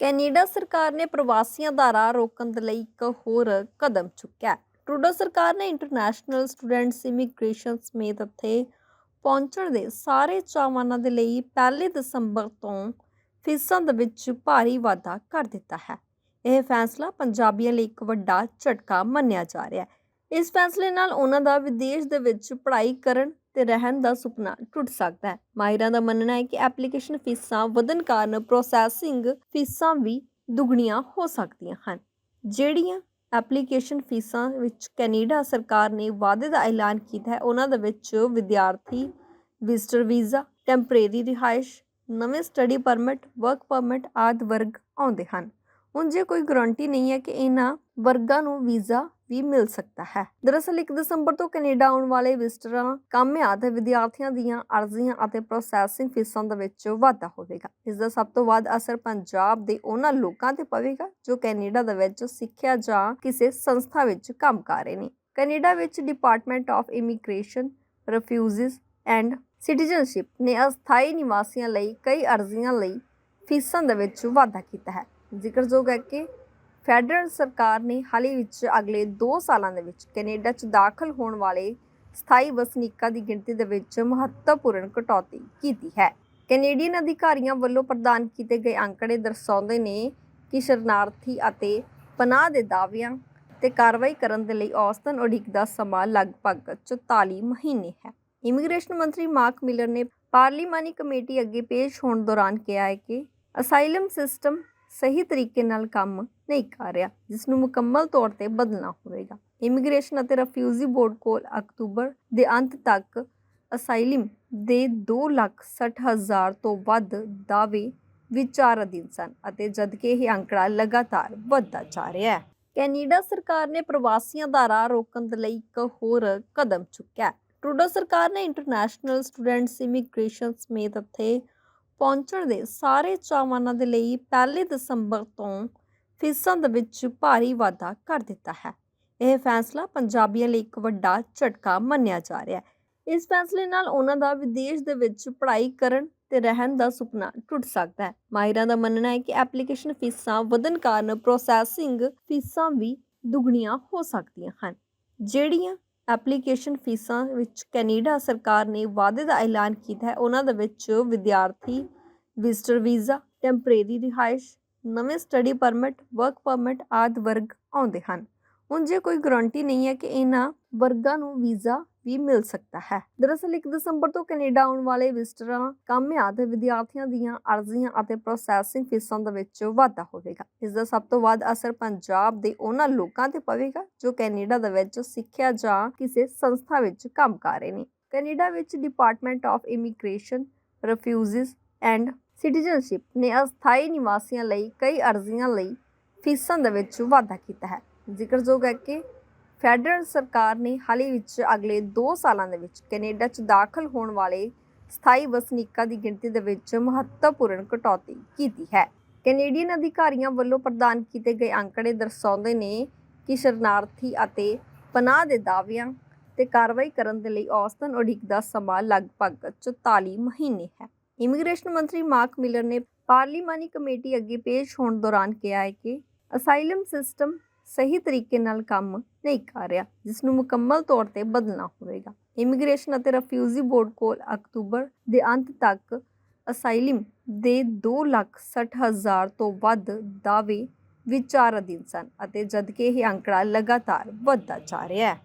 Canada ਸਰਕਾਰ ਨੇ ਪ੍ਰਵਾਸੀਆਂ ਦਾ ਰਾਹ ਰੋਕਣ ਦੇ ਲਈ ਇੱਕ ਹੋਰ ਕਦਮ ਚੁੱਕਿਆ ਟਰੂਡੋ ਸਰਕਾਰ ਨੇ ਇੰਟਰਨੈਸ਼ਨਲ ਸਟੂਡੈਂਟਸ ਇਮੀਗ੍ਰੇਸ਼ਨ ਸਮੇਤ ਇੱਥੇ ਪਹੁੰਚਣ ਦੇ ਸਾਰੇ ਚਾਹਵਾਨਾਂ ਦੇ ਲਈ 1 ਦਸੰਬਰ ਤੋਂ ਫੀਸਾਂ ਦੇ ਵਿੱਚ ਭਾਰੀ ਵਾਧਾ ਕਰ ਦਿੱਤਾ ਹੈ। ਇਹ ਫੈਸਲਾ ਪੰਜਾਬੀਆਂ ਲਈ ਇੱਕ ਵੱਡਾ ਝਟਕਾ ਮੰਨਿਆ ਜਾ ਰਿਹਾ ਹੈ। ਇਸ ਫੈਸਲੇ ਨਾਲ ਉਹਨਾਂ ਦਾ ਵਿਦੇਸ਼ ਦੇ ਵਿੱਚ ਪੜ੍ਹਾਈ ਕਰਨ ਤੇ ਰਹਿਣ ਦਾ ਸੁਪਨਾ ਟੁੱਟ ਸਕਦਾ ਹੈ। ਮਾਹਿਰਾਂ ਦਾ ਮੰਨਣਾ ਹੈ ਕਿ ਐਪਲੀਕੇਸ਼ਨ ਫੀਸਾਂ ਵਧਣ ਕਾਰਨ ਪ੍ਰੋਸੈਸਿੰਗ ਫੀਸਾਂ ਵੀ ਦੁੱਗਣੀਆਂ ਹੋ ਸਕਦੀਆਂ ਹਨ। ਜਿਹੜੀਆਂ ਐਪਲੀਕੇਸ਼ਨ ਫੀਸਾਂ ਵਿੱਚ ਕੈਨੇਡਾ ਸਰਕਾਰ ਨੇ ਵਾਅਦੇ ਦਾ ਐਲਾਨ ਕੀਤਾ ਹੈ, ਉਹਨਾਂ ਦੇ ਵਿੱਚ ਵਿਦਿਆਰਥੀ ਵਿਜ਼ਟਰ ਵੀਜ਼ਾ ਟੈਂਪਰੇਰੀ ਰਿਹਾਇਸ਼, ਨਵੇਂ ਸਟੱਡੀ ਪਰਮਿਟ ਵਰਕ ਪਰਮਿਟ ਆਦਿ ਵਰਗ ਆਉਂਦੇ ਹਨ। ਉਂਝ ਕੋਈ ਗਾਰੰਟੀ ਨਹੀਂ ਹੈ ਕਿ ਇਹਨਾਂ ਵਰਗਾਂ ਨੂੰ ਵੀਜ਼ਾ ਵੀ ਮਿਲ ਸਕਦਾ ਹੈ। ਦਰਅਸਲ 1 ਦਸੰਬਰ ਤੋਂ ਕੈਨੇਡਾ ਆਉਣ ਵਾਲੇ ਵਿਜ਼ਟਰਾਂ ਕਾਮਿਆਂ ਵਿਦਿਆਰਥੀਆਂ ਦੀਆਂ ਅਰਜ਼ੀਆਂ ਅਤੇ ਪ੍ਰੋਸੈਸਿੰਗ ਫੀਸਾਂ ਦੇ ਵਿੱਚ ਵਾਧਾ ਹੋਵੇਗਾ। ਇਸ ਦਾ ਸਭ ਤੋਂ ਵੱਧ ਅਸਰ ਪੰਜਾਬ ਦੇ ਉਹਨਾਂ ਲੋਕਾਂ ਤੇ ਪਵੇਗਾ ਜੋ ਕੈਨੇਡਾ ਦੇ ਵਿੱਚ ਸਿੱਖਿਆ ਜਾਂ ਕਿਸੇ ਸੰਸਥਾ ਵਿੱਚ ਕੰਮ ਕਰ ਰਹੇ ਨੇ। ਕੈਨੇਡਾ ਵਿੱਚ department of immigration refugees and citizenship ਨੇ ਅਸਥਾਈ ਨਿਵਾਸੀਆਂ ਲਈ ਕਈ ਅਰਜ਼ੀਆਂ ਲਈ ਫੀਸਾਂ ਦੇ ਵਿੱਚ ਵਾਧਾ ਕੀਤਾ ਹੈ। ਜ਼ਿਕਰਯੋਗ ਹੈ ਕਿ ਫੈਡਰਲ ਸਰਕਾਰ ਨੇ ਹਾਲ ਹੀ ਵਿੱਚ ਅਗਲੇ 2 ਸਾਲਾਂ ਦੇ ਵਿੱਚ ਕੈਨੇਡਾ 'ਚ ਦਾਖਲ ਹੋਣ ਵਾਲੇ ਸਥਾਈ ਵਸਨੀਕਾਂ ਦੀ ਗਿਣਤੀ ਦੇ ਵਿੱਚ ਮਹੱਤਵਪੂਰਨ ਕਟੌਤੀ ਕੀਤੀ ਹੈ। ਕੈਨੇਡੀਅਨ ਅਧਿਕਾਰੀਆਂ ਵੱਲੋਂ ਪ੍ਰਦਾਨ ਕੀਤੇ ਗਏ ਅੰਕੜੇ ਦਰਸਾਉਂਦੇ ਨੇ ਕਿ ਸ਼ਰਨਾਰਥੀ ਅਤੇ ਪਨਾਹ ਦੇ ਦਾਅਵਿਆਂ ਤੇ ਕਾਰਵਾਈ ਕਰਨ ਦੇ ਲਈ ਔਸਤਨ ਉਡੀਕ ਦਾ ਸਮਾਂ ਲਗਭਗ 44 ਮਹੀਨੇ ਹੈ। ਇਮੀਗ੍ਰੇਸ਼ਨ ਮੰਤਰੀ ਮਾਰਕ ਮਿਲਰ ਨੇ ਪਾਰਲੀਮਾਨੀ ਕਮੇਟੀ ਅੱਗੇ ਪੇਸ਼ ਹੋਣ ਦੌਰਾਨ ਕਿਹਾ ਹੈ ਕਿ ਅਸਾਈਲਮ ਸਿਸਟਮ ਸਹੀ ਤਰੀਕੇ ਨਾਲ ਕੰਮ ਨਹੀਂ ਕਰ ਰਿਹਾ ਜਿਸ ਨੂੰ ਮੁਕੰਮਲ ਤੌਰ ਤੇ ਬਦਲਣਾ ਹੋਵੇਗਾ। ਇਮੀਗ੍ਰੇਸ਼ਨ ਅਤੇ ਰਫਿਊਜੀ ਬੋਰਡ ਕੋਲ ਅਕਤੂਬਰ ਦੇ ਅੰਤ ਤੱਕ ਅਸਾਈਲਮ ਦੇ 260000 ਤੋਂ ਵੱਧ ਦਾਅਵੇ ਵਿਚਾਰ ਅਧੀਨ ਸਨ ਅਤੇ ਜਦਕਿ ਇਹ ਅੰਕੜਾ ਲਗਾਤਾਰ ਵੱਧਦਾ ਜਾ ਰਿਹਾ ਹੈ। ਕੈਨੇਡਾ ਸਰਕਾਰ ਨੇ ਪ੍ਰਵਾਸੀਆਂ ਦਾ ਰਾਹ ਰੋਕਣ ਦੇ ਲਈ ਇੱਕ ਹੋਰ ਕਦਮ ਚੁੱਕਿਆ ਟਰੂਡੋ ਸਰਕਾਰ ਨੇ ਇੰਟਰਨੈਸ਼ਨਲ ਸਟੂਡੈਂਟਸ ਇਮੀਗ੍ਰੇਸ਼ਨ ਸਮੇਤ ਅਤੇ ਪਹੁੰਚਣ ਦੇ ਸਾਰੇ ਚਾਹਵਾਨਾਂ ਦੇ ਲਈ 1 ਦਸੰਬਰ ਤੋਂ ਫੀਸਾਂ ਦੇ ਵਿੱਚ ਭਾਰੀ ਵਾਧਾ ਕਰ ਦਿੱਤਾ ਹੈ। ਇਹ ਫੈਸਲਾ ਪੰਜਾਬੀਆਂ ਲਈ ਇੱਕ ਵੱਡਾ ਝਟਕਾ ਮੰਨਿਆ ਜਾ ਰਿਹਾ ਹੈ। ਇਸ ਫੈਸਲੇ ਨਾਲ ਉਹਨਾਂ ਦਾ ਵਿਦੇਸ਼ ਦੇ ਵਿੱਚ ਪੜ੍ਹਾਈ ਕਰਨ ਤੇ ਰਹਿਣ ਦਾ ਸੁਪਨਾ ਟੁੱਟ ਸਕਦਾ ਹੈ। ਮਾਹਿਰਾਂ ਦਾ ਮੰਨਣਾ ਹੈ ਕਿ ਐਪਲੀਕੇਸ਼ਨ ਫੀਸਾਂ ਵਧਣ ਕਾਰਨ ਪ੍ਰੋਸੈਸਿੰਗ ਫੀਸਾਂ ਵੀ ਦੁੱਗਣੀਆਂ ਹੋ ਸਕਦੀਆਂ ਹਨ, ਜਿਹੜੀਆਂ ਐਪਲੀਕੇਸ਼ਨ ਫੀਸਾਂ ਵਿੱਚ ਕੈਨੇਡਾ ਸਰਕਾਰ ਨੇ ਵਾਅਦੇ ਦਾ ਐਲਾਨ ਕੀਤਾ ਹੈ। ਉਹਨਾਂ ਦੇ ਵਿੱਚ ਵਿਦਿਆਰਥੀ ਵਿਜ਼ਟਰ ਵੀਜ਼ਾ ਟੈਂਪਰੇਰੀ ਰਿਹਾਇਸ਼, ਨਵੇਂ ਸਟੱਡੀ ਪਰਮਿਟ ਵਰਕ ਪਰਮਿਟ ਆਦਿ ਵਰਗ ਆਉਂਦੇ ਹਨ। ਹੁਣ ਜੇ ਕੋਈ ਗਾਰੰਟੀ ਨਹੀਂ ਹੈ ਕਿ ਇਹਨਾਂ ਵਰਗਾਂ ਨੂੰ ਵੀਜ਼ਾ ਵੀ ਮਿਲ ਸਕਦਾ ਹੈ। ਦਰਅਸਲ 1 ਦਸੰਬਰ ਤੋਂ ਕੈਨੇਡਾ ਆਉਣ ਵਾਲੇ ਵਿਜ਼ਟਰਾਂ ਕਾਮਿਆਂ ਵਿਦਿਆਰਥੀਆਂ ਦੀਆਂ ਅਰਜ਼ੀਆਂ ਅਤੇ ਪ੍ਰੋਸੈਸਿੰਗ ਫੀਸਾਂ ਦੇ ਵਿੱਚ ਵਾਧਾ ਹੋਵੇਗਾ। ਇਸ ਦਾ ਸਭ ਤੋਂ ਵੱਧ ਅਸਰ ਪੰਜਾਬ ਦੇ ਉਹਨਾਂ ਲੋਕਾਂ ਤੇ ਪਵੇਗਾ ਜੋ ਕੈਨੇਡਾ ਦੇ ਵਿੱਚ ਸਿੱਖਿਆ ਜਾਂ ਕਿਸੇ ਸੰਸਥਾ ਵਿੱਚ ਕੰਮ ਕਰ ਰਹੇ ਨੇ। ਕੈਨੇਡਾ ਵਿੱਚ department of immigration refugees and citizenship ਨੇ ਅਸਥਾਈ ਨਿਵਾਸੀਆਂ ਲਈ ਕਈ ਅਰਜ਼ੀਆਂ ਲਈ ਫੀਸਾਂ ਦੇ ਵਿੱਚ ਵਾਧਾ ਕੀਤਾ ਹੈ। ਜ਼ਿਕਰਯੋਗ ਹੈ ਕਿ ਫੈਡਰਲ ਸਰਕਾਰ ਨੇ ਹਾਲੇ ਵਿੱਚ ਅਗਲੇ 2 ਸਾਲਾਂ ਦੇ ਵਿੱਚ ਕੈਨੇਡਾ 'ਚ ਦਾਖਲ ਹੋਣ ਵਾਲੇ ਸਥਾਈ ਵਸਨੀਕਾਂ ਦੀ ਗਿਣਤੀ ਦੇ ਵਿੱਚ ਮਹੱਤਵਪੂਰਨ ਕਟੌਤੀ ਕੀਤੀ ਹੈ। ਕੈਨੇਡੀਅਨ ਅਧਿਕਾਰੀਆਂ ਵੱਲੋਂ ਪ੍ਰਦਾਨ ਕੀਤੇ ਗਏ ਅੰਕੜੇ ਦਰਸਾਉਂਦੇ ਨੇ ਕਿ ਸ਼ਰਨਾਰਥੀ ਅਤੇ ਪਨਾਹ ਦੇ ਦਾਅਵਿਆਂ ਤੇ ਕਾਰਵਾਈ ਕਰਨ ਦੇ ਲਈ ਔਸਤਨ ਉਡੀਕ ਦਾ ਸਮਾਂ ਲਗਭਗ 44 ਮਹੀਨੇ ਹੈ। ਇਮੀਗ੍ਰੇਸ਼ਨ ਮੰਤਰੀ ਮਾਰਕ ਮਿਲਰ ਨੇ ਪਾਰਲੀਮਾਨੀ ਕਮੇਟੀ ਅੱਗੇ ਪੇਸ਼ ਹੋਣ ਦੌਰਾਨ ਕਿਹਾ ਹੈ ਕਿ ਅਸਾਈਲਮ ਸਿਸਟਮ ਸਹੀ ਤਰੀਕੇ ਨਾਲ ਕੰਮ ਨਹੀਂ ਕਰ ਰਿਹਾ ਜਿਸ ਨੂੰ ਮੁਕੰਮਲ ਤੌਰ ਤੇ ਬਦਲਣਾ ਹੋਵੇਗਾ। ਇਮੀਗ੍ਰੇਸ਼ਨ ਅਤੇ ਰਫਿਊਜੀ ਬੋਰਡ ਕੋਲ ਅਕਤੂਬਰ ਦੇ ਅੰਤ ਤੱਕ ਅਸਾਈਲਮ ਦੇ 260000 ਤੋਂ ਵੱਧ ਦਾਅਵੇ ਵਿਚਾਰ ਅਧੀਨ ਸਨ ਅਤੇ ਜਦਕਿ ਇਹ ਅੰਕੜਾ ਲਗਾਤਾਰ ਵੱਧਦਾ ਜਾ ਰਿਹਾ ਹੈ।